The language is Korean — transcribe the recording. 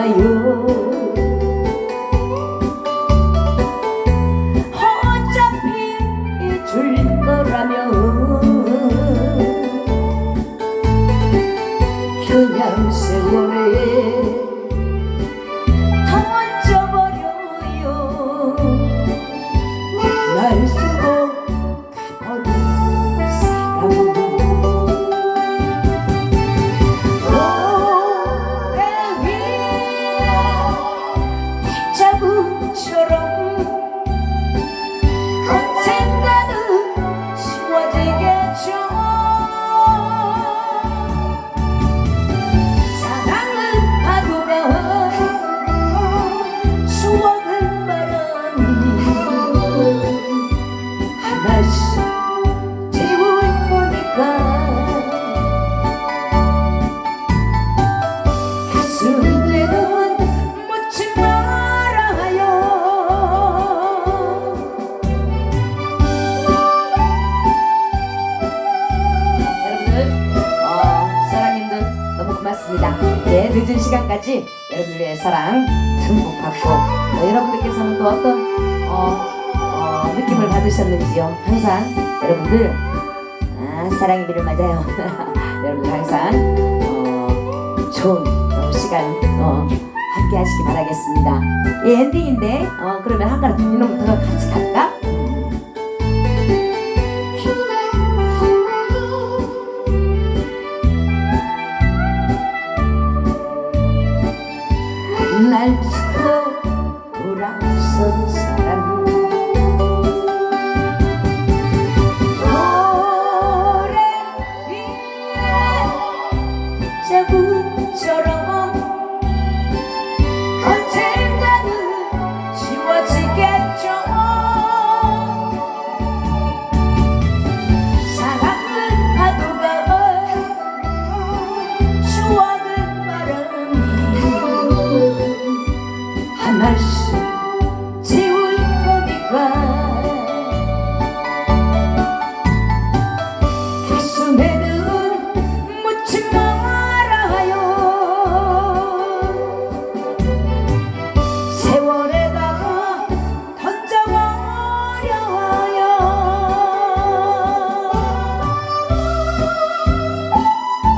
i owe you 발자국처럼 언젠가는 지워지겠죠. 사랑은 파도가 추억을 말하니 하나씩 고맙습니다. 예, 늦은 시간까지 여러분들의 사랑 듬뿍 받고 어, 여러분들께서는 또 어떤 어, 어, 느낌을 받으셨는지요? 항상 여러분들 아, 사랑의 비를 맞아요. 여러분들 항상 어, 좋은 어, 시간 어, 함께 하시기 바라겠습니다. 이 엔딩인데 어, 그러면 한 가지 이놈부터 같이 갈까? Belçika bıraksın mercy.